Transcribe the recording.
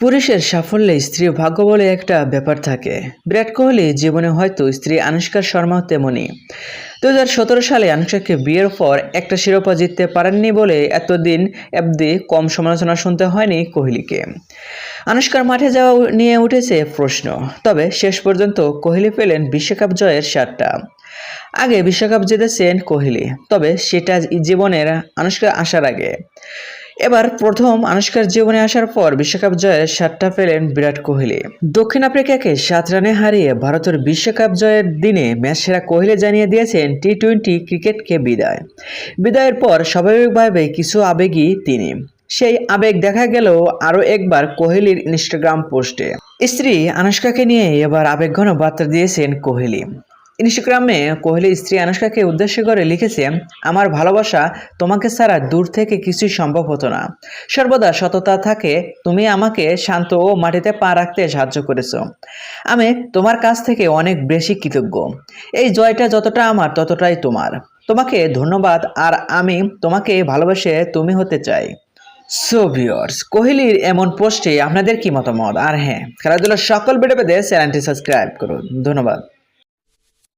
পুরুষের সাফল্যে স্ত্রী ভাগ্য বলে একটা ব্যাপার থাকে। বিরাট কোহলি জীবনে হয়তো স্ত্রী আনুষ্কা শর্মাও তেমনই দু সালে আনুষ্কাকে বিয়ের পর একটা শিরোপা জিততে পারেননি বলে এতদিন অবধি কম সমালোচনা শুনতে হয়নি কোহলিকে। আনুষ্কার মাঠে যাওয়া নিয়ে উঠেছে প্রশ্ন, তবে শেষ পর্যন্ত কোহলি পেলেন বিশ্বকাপ জয়ের সাতটা আগে বিশ্বকাপ জিতেছেন কোহলি, তবে সেটা জীবনের আনুষ্কা আসার আগে। এবার প্রথম আনুষ্কার জীবনে আসার পর বিশ্বকাপ জয়ের সাতটা পেলেন বিরাট কোহলি। দক্ষিণ আফ্রিকাকে সাত রানে হারিয়ে ভারতের বিশ্বকাপ জয়ের দিনে ম্যাচ সেরা কোহলি জানিয়ে দিয়েছেন টি টোয়েন্টি ক্রিকেটকে বিদায়। বিদায়ের পর স্বাভাবিকভাবে কিছু আবেগী তিনি। সেই আবেগ দেখা গেল আরও একবার কোহলির ইনস্টাগ্রাম পোস্টে। স্ত্রী আনুষ্কাকে নিয়ে এবার আবেগঘন বার্তা দিয়েছেন কোহলি। ইনস্টাগ্রামে কোহলি স্ত্রী আনুষ্কাকে উদ্দেশ্য করে লিখেছে, আমার ভালোবাসা তোমাকে ছাড়া দূর থেকে কিছুই সম্ভব হতো না। সর্বদা সততা থাকে, তুমি আমাকে শান্ত ও মাটিতে পা রাখতে সাহায্য করেছ। আমি তোমার কাছ থেকে অনেক বেশি কৃতজ্ঞ। এই জয়টা যতটা আমার, ততটাই তোমার। তোমাকে ধন্যবাদ, আর আমি তোমাকে ভালোবাসে তুমি হতে চাই। সো ভিউয়ার্স কোহলির এমন পোস্টে আপনাদের কি মতামত? আর হ্যাঁ খেলাধুলার সকল ভিডিও পেতে চ্যানেলটি সাবস্ক্রাইব করুন। ধন্যবাদ।